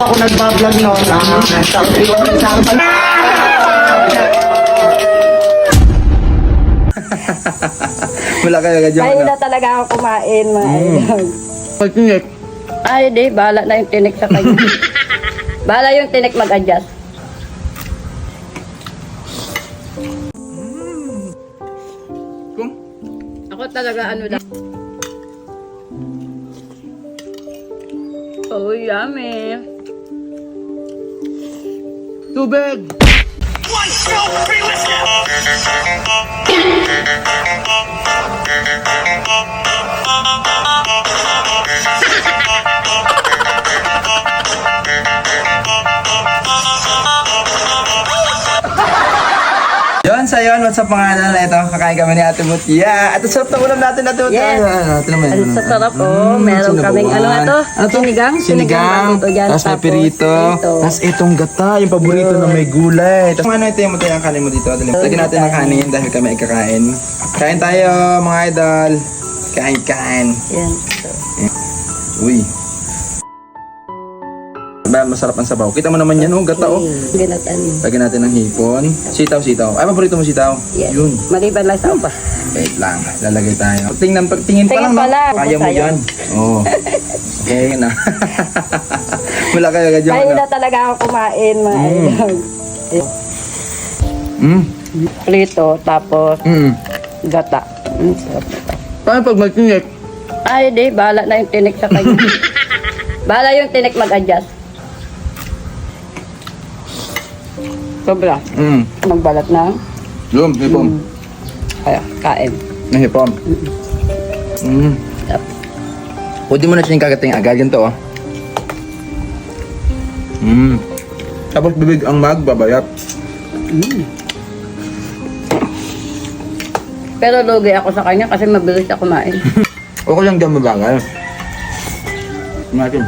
ako nagbablog noon. Sabi ko sa Wala ka agad yung Ay, ano. na talaga ako kumain, mga idol. Pagtingit. Ay, di, bahala na yung tinik sa kanya. bahala yung tinik mag-adjust. Kung? Ako talaga ano lang. Oh, yummy. Tubig! Yun, sa yun, what's up mga? Ito, kakain kami ni Ate Mutia. At ang sarap na ulam natin, Ate Mutia. Yes. Ano, ito naman. Ang sasarap oh. Meron sinabawan. kaming ano to? Ano to? Sinigang? Sinigang. Sinigang dyan. Tapos may pirito. Tapos itong gata, yung paborito na may gulay. Tapos ano ito yung ang kanin mo dito? Lagyan natin ng kanin dahil kami ay kakain. Kain tayo, mga idol. Kain, kain. Yan. Uy. Ba, masarap ang sabaw. Kita mo naman yan, oh, gata, oh. Ginatan. Lagyan natin ng hipon. Sitaw, sitaw. Ay, paborito mo sitaw? Yes. Yun. Maliban lang sa upa. Wait lang. Lalagay tayo. Tingnan, tingin pa Tingin lang, no? pa lang. Kaya mo Sayang. yan. Oo. Okay na. Wala kayo agad yung ano. na talaga ako kumain, mga idol. Mm. Prito, tapos Mm. gata. Mm, sarap. Paano pag magtingit? Ay, di, bahala na yung tinik sa kanya. bahala yung tinik mag-adjust. Sobra. Mm. Magbalat na. Yun, hipon. Kaya, kain. Na hipon. Mm. Yep. Pwede mo na siya yung kagating agad. Ganito, oh. Mm. Tapos bibig ang magbabayat. Pero lugi ako sa kanya kasi mabilis siya kumain. Okay lang dyan mabagal. Natin.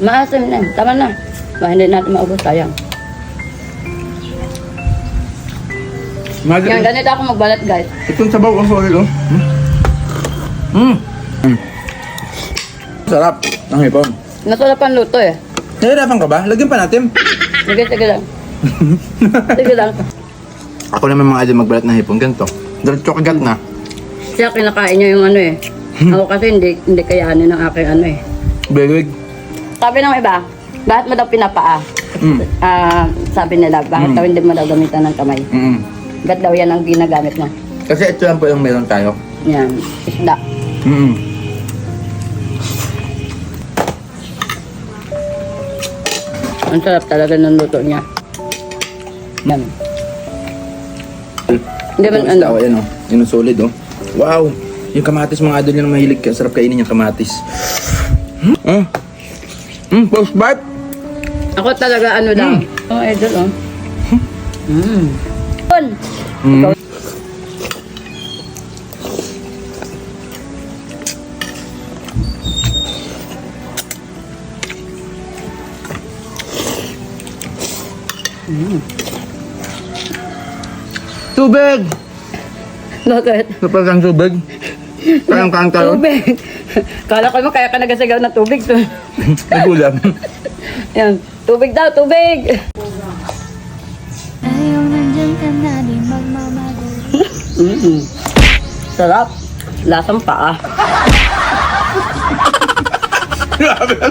Maasim na. Tama na. Ba, hindi natin maubos. Sayang. Mag- Yan, ganito ako magbalat, guys. Itong sabaw ang solid, oh. Mm. Mm. Sarap ng hipon. Masarap ang luto eh. Nahirapan ka ba? Lagyan pa natin. Sige, sige lang. sige lang. Ako naman mga idol magbalat ng hipon. Ganito. Diretso kagat na. Siya kinakain niya yung ano eh. Ako kasi hindi, hindi kayanin ng aking ano eh. Bigwig. Sabi ng iba, bakit mo daw pinapaa? Mm. Ah, sabi nila, bakit Mm. daw hindi mo daw gamitan ng kamay? Mm. Ba't daw yan ang ginagamit mo? Kasi ito lang po yung meron tayo. Yan, isda. Mm. Ang sarap talaga ng luto niya. Yan. Hindi man ano. isda, Ayan oh. Yun ang solid oh. Wow. Yung kamatis mga idol yun ang mahilig. ka. Sarap kainin yung kamatis. Hmm? Mm. Mm, post bite. Ako talaga ano lang. Oh, idol oh. Mm. Yun. Mm. Tubig! Bakit? Kapag ang tubig. Kayang kang tayo. Tubig. Kala ko mo kaya ka nagasigaw ng tubig to. Nagulam. Yan. Tubig daw, tubig. Ayaw nandyan ka na di magmamadali Mm-mm. Sarap. Lasang paa. Grabe.